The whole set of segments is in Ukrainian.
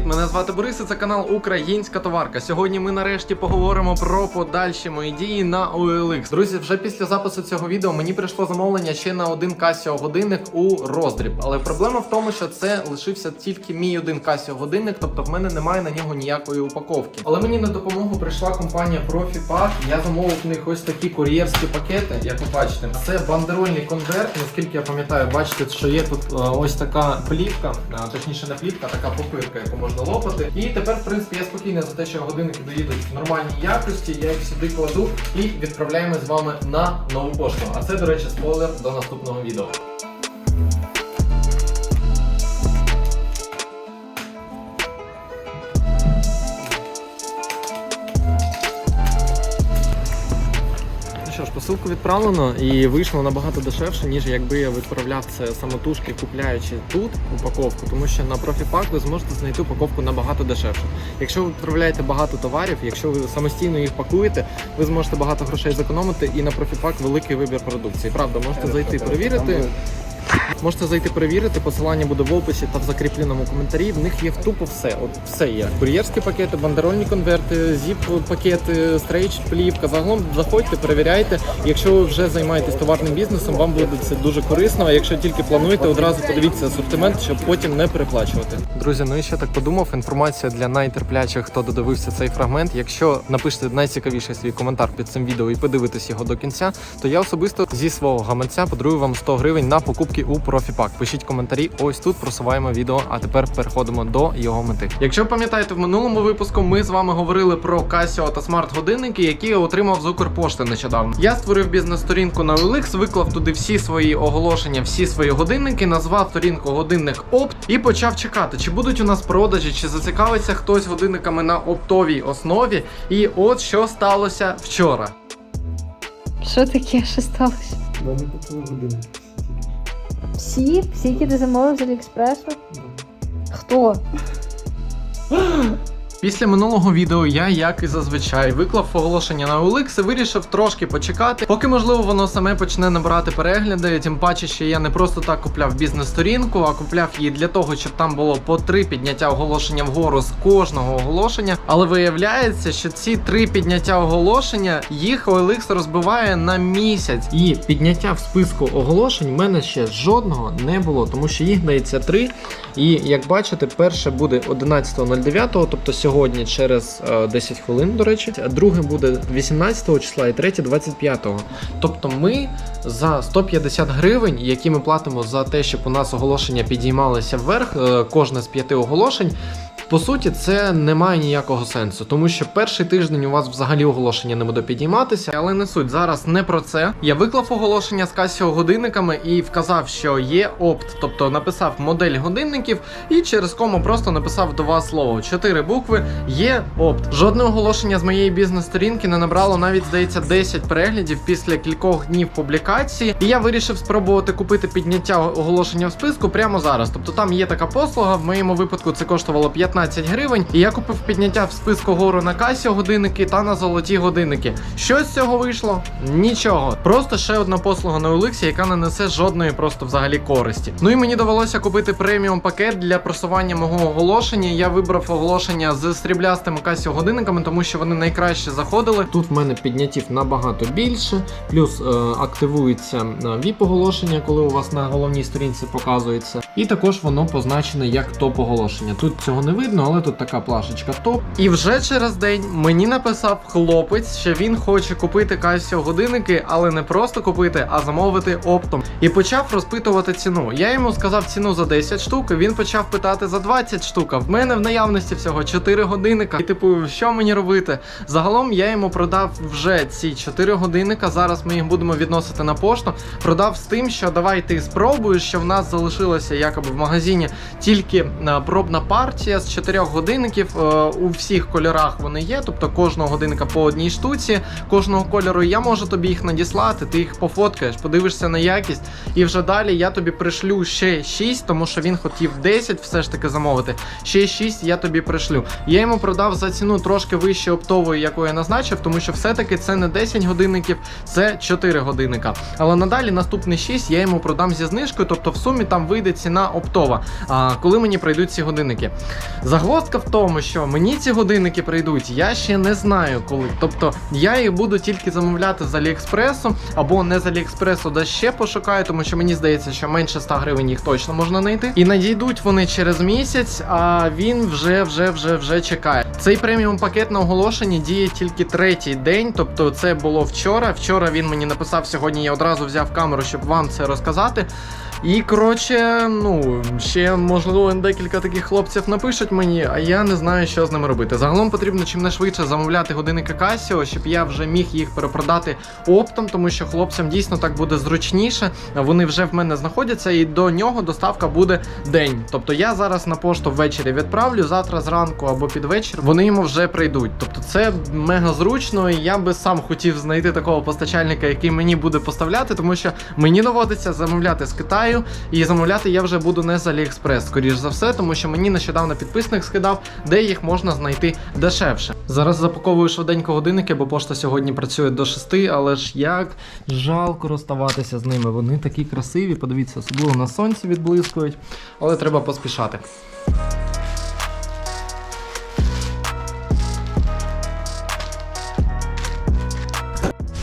привіт! Мене звати Борис. і Це канал Українська товарка. Сьогодні ми нарешті поговоримо про подальші мої дії на OLX. Друзі, вже після запису цього відео мені прийшло замовлення ще на один Casio годинник у роздріб. Але проблема в тому, що це лишився тільки мій один Casio годинник, тобто в мене немає на нього ніякої упаковки. Але мені на допомогу прийшла компанія ProfiPack. Я замовив в них ось такі кур'єрські пакети. Як ви бачите, це бандерольний конверт. Наскільки я пам'ятаю, бачите, що є тут е, ось така плівка, а, точніше не плівка, така попирка, яку можна лопати. І тепер, в принципі, я спокійний за те, що годинники доїдуть в нормальній якості. Я їх сюди кладу і відправляємо з вами на нову пошту. А це, до речі, спойлер до наступного відео. Посилку відправлено і вийшло набагато дешевше, ніж якби я відправляв це самотужки, купляючи тут упаковку, тому що на профіпак ви зможете знайти упаковку набагато дешевше. Якщо ви відправляєте багато товарів, якщо ви самостійно їх пакуєте, ви зможете багато грошей зекономити і на профіпак великий вибір продукції. Правда, можете зайти перевірити. Можете зайти перевірити, посилання буде в описі та в закріпленому коментарі. В них є тупо все. От все є. Кур'єрські пакети, бандерольні конверти, зіп-пакети, стрейч, плівка. Загалом заходьте, перевіряйте. Якщо ви вже займаєтесь товарним бізнесом, вам буде це дуже корисно. А якщо тільки плануєте, одразу подивіться асортимент, щоб потім не переплачувати. Друзі, ну і ще так подумав. Інформація для найтерплячих, хто додивився цей фрагмент. Якщо напишете найцікавіший свій коментар під цим відео і подивитесь його до кінця, то я особисто зі свого гаманця подарую вам 100 гривень на покупки у профіпак. Пишіть коментарі. Ось тут просуваємо відео. А тепер переходимо до його мети. Якщо пам'ятаєте, в минулому випуску ми з вами говорили про Casio та смарт-годинники, які я отримав з Укрпошти нещодавно. Я створив бізнес-сторінку на OLX, виклав туди всі свої оголошення, всі свої годинники, назвав сторінку годинник опт і почав чекати, чи будуть у нас продажі, чи зацікавиться хтось годинниками на оптовій основі. І от що сталося вчора. Що таке? Що сталося? Мене купили годинник. Всі? Всі, які ти замовив з Аліекспресу? Хто? Після минулого відео я, як і зазвичай, виклав оголошення на OLX і вирішив трошки почекати, поки можливо воно саме почне набирати перегляди. Тим паче, що я не просто так купляв бізнес-сторінку, а купляв її для того, щоб там було по три підняття оголошення вгору з кожного оголошення. Але виявляється, що ці три підняття оголошення їх OLX розбиває на місяць. І підняття в списку оголошень в мене ще жодного не було, тому що їх дається три. І як бачите, перше буде 11.09, тобто сьогодні через е, 10 хвилин, до речі. Друге буде 18 числа і третє 25. Тобто ми за 150 гривень, які ми платимо за те, щоб у нас оголошення підіймалися вверх, е, кожне з п'яти оголошень. По суті, це не має ніякого сенсу, тому що перший тиждень у вас взагалі оголошення не буде підійматися, але не суть зараз не про це. Я виклав оголошення з Casio годинниками і вказав, що є опт, тобто написав модель годинників, і через кому просто написав до вас слово чотири букви. Є опт. Жодне оголошення з моєї бізнес-сторінки не набрало навіть здається 10 переглядів після кількох днів публікації. І я вирішив спробувати купити підняття оголошення в списку прямо зараз. Тобто там є така послуга. В моєму випадку це коштувало 15 гривень. І я купив підняття в списку гору на касі годинники та на золоті годинники. Що з цього вийшло? Нічого. Просто ще одна послуга на OLX, яка не несе жодної просто взагалі користі. Ну і мені довелося купити преміум пакет для просування мого оголошення. Я вибрав оголошення з сріблястими касіо годинниками, тому що вони найкраще заходили. Тут в мене підняттів набагато більше, плюс е, активується vip оголошення, коли у вас на головній сторінці показується. І також воно позначене як топ оголошення. Тут цього не видно, але тут така плашечка топ. І вже через день мені написав хлопець, що він хоче купити Casio годинники, але не просто купити, а замовити оптом. І почав розпитувати ціну. Я йому сказав ціну за 10 штук. Він почав питати за 20 штук. В мене в наявності всього 4 годинника. І типу, що мені робити? Загалом я йому продав вже ці 4 годинника. Зараз ми їх будемо відносити на пошту. Продав з тим, що давай ти спробуєш, що в нас залишилося якоби в магазині тільки е, пробна партія з 4 годинників. Е, У всіх кольорах вони є, тобто кожного годинника по одній штуці, кожного кольору. Я можу тобі їх надіслати, ти їх пофоткаєш, подивишся на якість, і вже далі я тобі пришлю ще 6, тому що він хотів 10 все ж таки замовити. Ще 6 я тобі пришлю. Я йому продав за ціну трошки вище оптової, яку я назначив, тому що все-таки це не 10 годинників, це 4 годинника. Але надалі наступний 6 я йому продам зі знижкою, тобто в сумі там вийде ціна оптова. Коли мені прийдуть ці годинники. Загвоздка в тому, що мені ці годинники прийдуть, я ще не знаю коли. Тобто я їх буду тільки замовляти з Аліекспресу або не з Аліекспресу, де ще пошукаю, тому що мені здається, що менше 100 гривень їх точно можна знайти. І надійдуть вони через місяць, а він вже вже вже вже чекає. Цей преміум пакет на оголошенні діє тільки третій день, тобто це було вчора. Вчора він мені написав сьогодні. Я одразу взяв камеру, щоб вам це розказати. І коротше, ну ще можливо декілька таких хлопців напишуть мені, а я не знаю, що з ними робити. Загалом потрібно чим швидше замовляти годинники Casio, щоб я вже міг їх перепродати оптом, тому що хлопцям дійсно так буде зручніше. Вони вже в мене знаходяться, і до нього доставка буде день. Тобто я зараз на пошту ввечері відправлю, завтра зранку або під вечір вони йому вже прийдуть. Тобто це мега зручно, і я би сам хотів знайти такого постачальника, який мені буде поставляти, тому що мені доводиться замовляти з Китаю, і замовляти я вже буду не з AliExpress, скоріш за все, тому що мені нещодавно підписник скидав, де їх можна знайти дешевше. Зараз запаковую швиденько годинники, бо пошта сьогодні працює до 6, але ж як жалко розставатися з ними. Вони такі красиві, подивіться, особливо на сонці відблискують, але треба поспішати.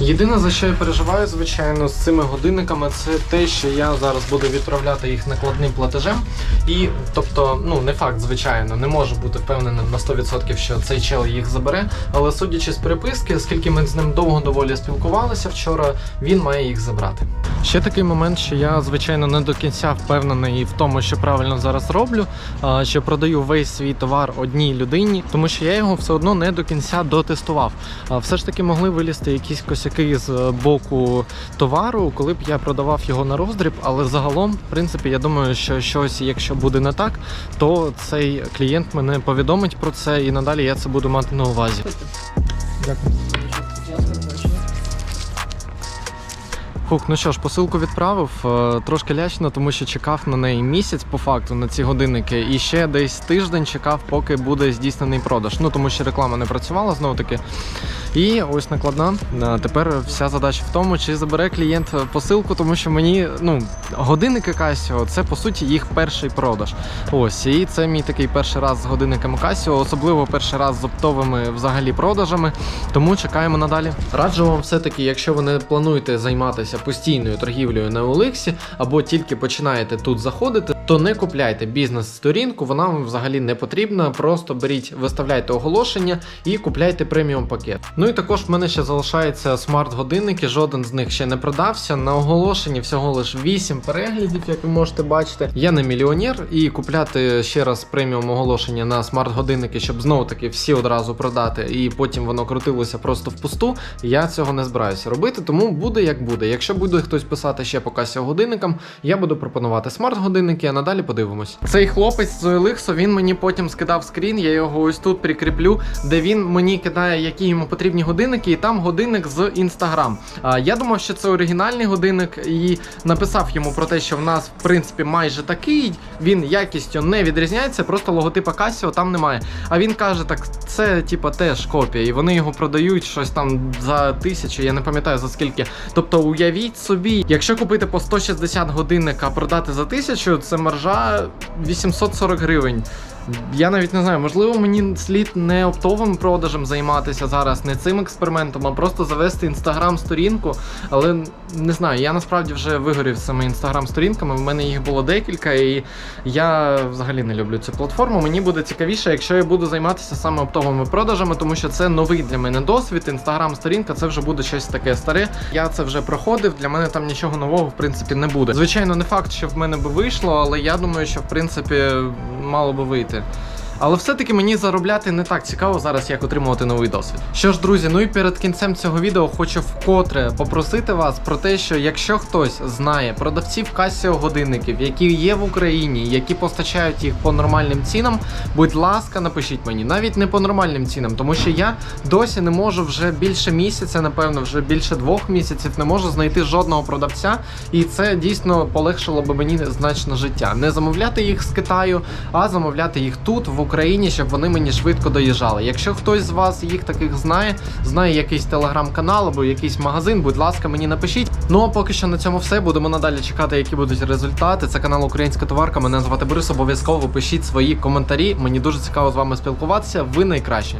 Єдине, за що я переживаю, звичайно, з цими годинниками, це те, що я зараз буду відправляти їх накладним платежем. І, тобто, ну не факт, звичайно, не можу бути впевненим на 100%, що цей чел їх забере. Але судячи з переписки, оскільки ми з ним довго доволі спілкувалися вчора, він має їх забрати. Ще такий момент, що я, звичайно, не до кінця впевнений в тому, що правильно зараз роблю, що продаю весь свій товар одній людині, тому що я його все одно не до кінця дотестував. Все ж таки могли вилізти якісь косяки з е, боку товару, коли б я продавав його на роздріб. Але загалом, в принципі, я думаю, що щось, якщо буде не так, то цей клієнт мене повідомить про це, і надалі я це буду мати на увазі. Дякую. Хук, ну що ж, посилку відправив. е, Трошки лячно, тому що чекав на неї місяць по факту на ці годинники, і ще десь тиждень чекав, поки буде здійснений продаж. Ну тому що реклама не працювала знову таки. І ось накладна. Е, Тепер вся задача в тому, чи забере клієнт е, посилку, тому що мені ну годинники Casio це по суті їх перший продаж. Ось і це мій такий перший раз з годинниками Casio, особливо перший раз з оптовими взагалі продажами. Тому чекаємо надалі. Раджу вам все-таки, якщо ви не плануєте займатися постійною торгівлею на OLX, або тільки починаєте тут заходити, то не купляйте бізнес-сторінку, вона вам взагалі не потрібна. Просто беріть, виставляйте оголошення і купляйте преміум пакет. Ну і також в мене ще залишаються смарт-годинники, жоден з них ще не продався. На оголошенні всього лише 8 переглядів, як ви можете бачити. Я не мільйонер, і купляти ще раз преміум оголошення на смарт-годинники, щоб знову таки всі одразу продати, і потім воно крутилося просто впусту. Я цього не збираюся робити, тому буде як буде. Якщо буде хтось писати ще по касі годинникам, я буду пропонувати смарт-годинники, надалі подивимось. Цей хлопець з OLX, він мені потім скидав скрін, я його ось тут прикріплю, де він мені кидає, які йому потрібні годинники, і там годинник з. А я думав, що це оригінальний годинник, і написав йому про те, що в нас в принципі майже такий. Він якістю не відрізняється, просто логотипа Casio там немає. А він каже, так це типа теж копія, і вони його продають щось там за тисячу, я не пам'ятаю за скільки. Тобто уявіть собі, якщо купити по 160 годинник, а продати за тисячу, це маржа 840 гривень. Я навіть не знаю, можливо, мені слід не оптовим продажем займатися зараз, не цим експериментом, а просто завести інстаграм-сторінку. Але не знаю, я насправді вже вигорів з цими інстаграм-сторінками. В мене їх було декілька, і я взагалі не люблю цю платформу. Мені буде цікавіше, якщо я буду займатися саме оптовими продажами, тому що це новий для мене досвід. Інстаграм-сторінка це вже буде щось таке старе. Я це вже проходив. Для мене там нічого нового в принципі не буде. Звичайно, не факт, що в мене би вийшло, але я думаю, що в принципі мало би вийти. Але все-таки мені заробляти не так цікаво зараз, як отримувати новий досвід. Що ж, друзі, ну і перед кінцем цього відео хочу вкотре попросити вас про те, що якщо хтось знає продавців Casio годинників, які є в Україні, які постачають їх по нормальним цінам, будь ласка, напишіть мені, навіть не по нормальним цінам, тому що я досі не можу вже більше місяця, напевно, вже більше двох місяців не можу знайти жодного продавця, і це дійсно полегшило би мені значно життя. Не замовляти їх з Китаю, а замовляти їх тут, в Україні, щоб вони мені швидко доїжджали. Якщо хтось з вас їх таких знає, знає якийсь телеграм-канал або якийсь магазин, будь ласка, мені напишіть. Ну а поки що на цьому все. Будемо надалі чекати, які будуть результати. Це канал Українська товарка. Мене звати Борис. Обов'язково пишіть свої коментарі. Мені дуже цікаво з вами спілкуватися. Ви найкращі.